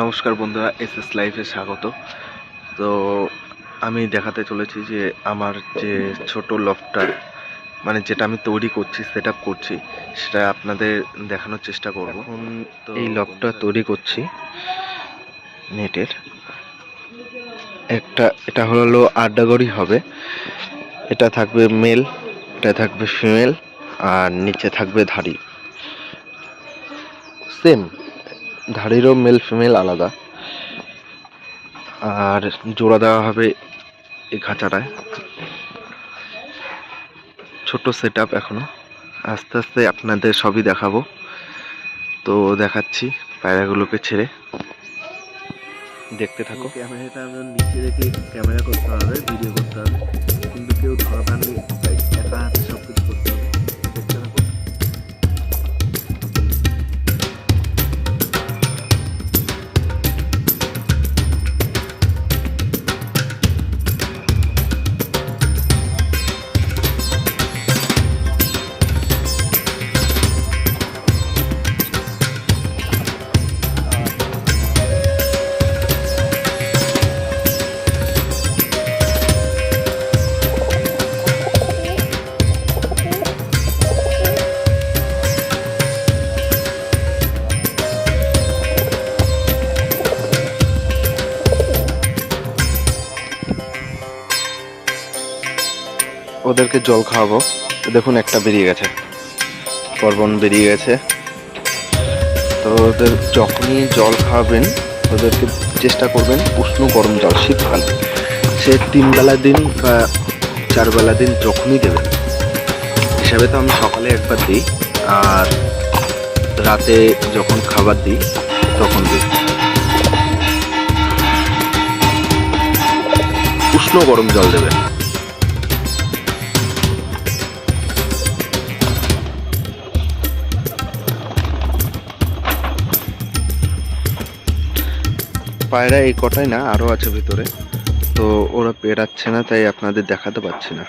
নমস্কার বন্ধুরা S S লাইফে স্বাগত। তো আমি দেখাতে চলেছি যে আমার যে ছোট লফটার মানে যেটা আমি তৈরি করছি সেট করছি সেটা আপনাদের দেখানোর চেষ্টা করব। তো এই লফটা তৈরি করছি। নেটের। একটা এটা হলো আড্ডাগড়ি হবে। এটা থাকবে মেল এটা থাকবে ফিমেল আর নিচে থাকবে ধাড়ি। সেম ধাড়িরও মেল ফিমেল আলাদা। আর জোড়া দেওয়া হবে এই খাঁচাটায়। ছোট সেট আপ এখনও। আস্তে আস্তে আপনাদের সবই দেখাবো। তো দেখাচ্ছি পায়রাগুলোকে ছেড়ে। দেখতে থাকো। ক্যামেরাটা আমরা নিচে রেখে ক্যামেরা করতে হবে ভিডিও করতে হবে। ওদেরকে জল খাওয়াবো। দেখুন, একটা বেরিয়ে গেছে। পর্বন বেরিয়ে গেছে। তো ওদের যখনই জল খাওয়াবেন ওদেরকে চেষ্টা করবেন উষ্ণ গরম জল শীতকাল। সে তিন বেলা দিন বা চার বেলা দিন যখনই দেবেন। হিসাবে তো আমি সকালে একবার দিই, আর রাতে যখন খাবার দিই, তখন দিই। উষ্ণ গরম জল দেবেন। পায়রা এই কটাই না আরও আছে ভিতরে। তো ওরা পেরাচ্ছে না, তাই আপনাদের দেখাতে পাচ্ছি না।